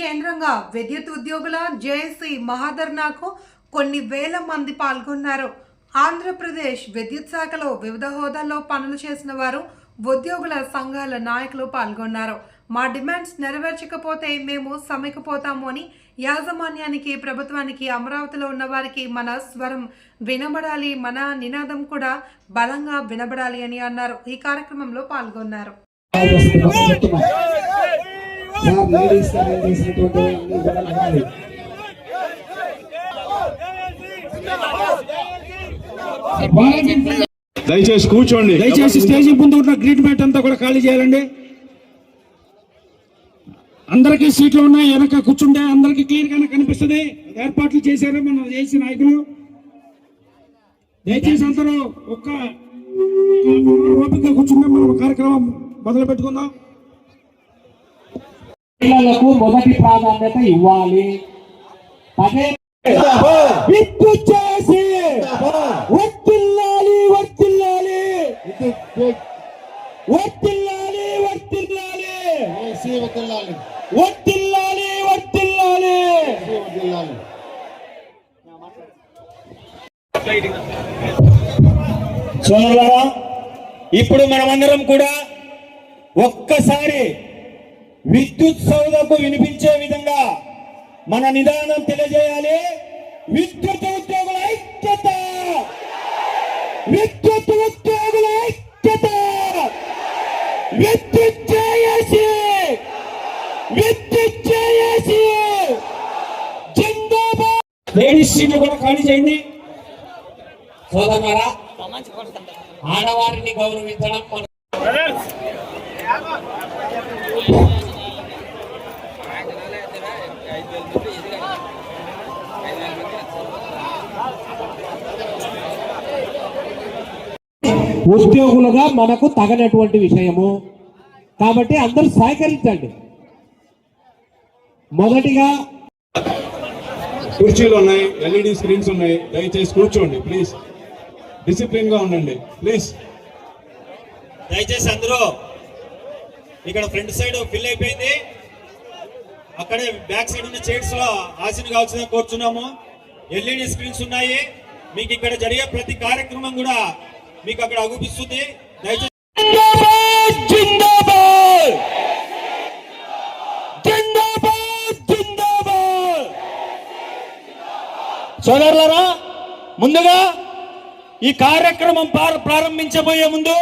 కేంద్రంగా విద్యుత్ ఉద్యోగుల జేఏసీ మహాధర్నాకు కొన్ని వేల మంది పాల్గొన్నారు. ఆంధ్రప్రదేశ్ విద్యుత్ శాఖలో వివిధ హోదాల్లో పనులు చేసిన వారు ఉద్యోగుల సంఘాల నాయకులు పాల్గొన్నారు. మా డిమాండ్స్ నెరవేర్చకపోతే మేము సమ్మెకపోతాము అని యాజమాన్యానికి ప్రభుత్వానికి అమరావతిలో ఉన్న వారికి మన స్వరం వినబడాలి మన నినాదం కూడా బలంగా వినబడాలి అని అన్నారు. ఈ కార్యక్రమంలో పాల్గొన్నారు. లేడీస్ చేసినటువంటి అన్ని కూడా దయచేసి కూర్చోండి. దయచేసి స్టేజింగ్ ముందు ఉన్న గ్రీన్ మ్యాట్ అంతా కూడా ఖాళీ చేయాలండి. అందరికీ సీట్లు ఉన్నాయి వెనక కూర్చుంటే అందరికీ క్లియర్ గానే కనిపిస్తుంది. ఏర్పాట్లు చేశారు మన చేసి నాయకులు. దయచేసి అందరూ ఒక్క ఓపిక కూర్చుంటే మనం కార్యక్రమం మొదలు పెట్టుకుందాం పిల్లలకు మొదటి ప్రాధాన్యత ఇవ్వాలి. విద్యుత్ చేసి వర్తిల్లాలి వర్తిల్లాలి. వర్తిల్లాలి వర్తిల్లాలి. వర్తిల్లాలి వర్తిల్లాలి. సోదరులారా ఇప్పుడు మనమందరం కూడా ఒక్కసారి విద్యుత్ సౌదకు వినిపించే విధంగా మన నిదానం తెలియజేయాలి. విద్యుత్ ఉద్యోగుల ఐక్యత! విద్యుత్ ఉద్యోగుల ఐక్యత! విద్యుత్ చేసి విద్యుత్ చేసి లేడీస్ సీట్లు కూడా ఖాళీ చేయండి. సోదరులారా ఆడవారిని గౌరవించడం ఉద్యోగులుగా మనకు తగనటువంటి విషయము. కాబట్టి అందరూ సహకరించండి. మొదటిగా కుర్చీలు ఉన్నాయి ఎల్ఈడి స్క్రీన్స్ ఉన్నాయి. దయచేసి కూర్చోండి ప్లీజ్. డిసిప్లిన్గా ఉండండి ప్లీజ్. దయచేసి అందరూ ఇక్కడ ఫ్రంట్ సైడ్ ఫిల్ అయిపోయింది. అక్కడే బ్యాక్ సైడ్ ఉన్న చైర్స్లో ఆశీన కావాల్సిన కోరుచున్నాము. ఎల్ఈడి స్క్రీన్స్ ఉన్నాయి. మీకు ఇక్కడ జరిగే ప్రతి కార్యక్రమం కూడా మీకు అక్కడ అగుపిస్తుంది దయచేసి సోదరులరా ముందుగా ఈ కార్యక్రమం ప్రారంభించబోయే ముందు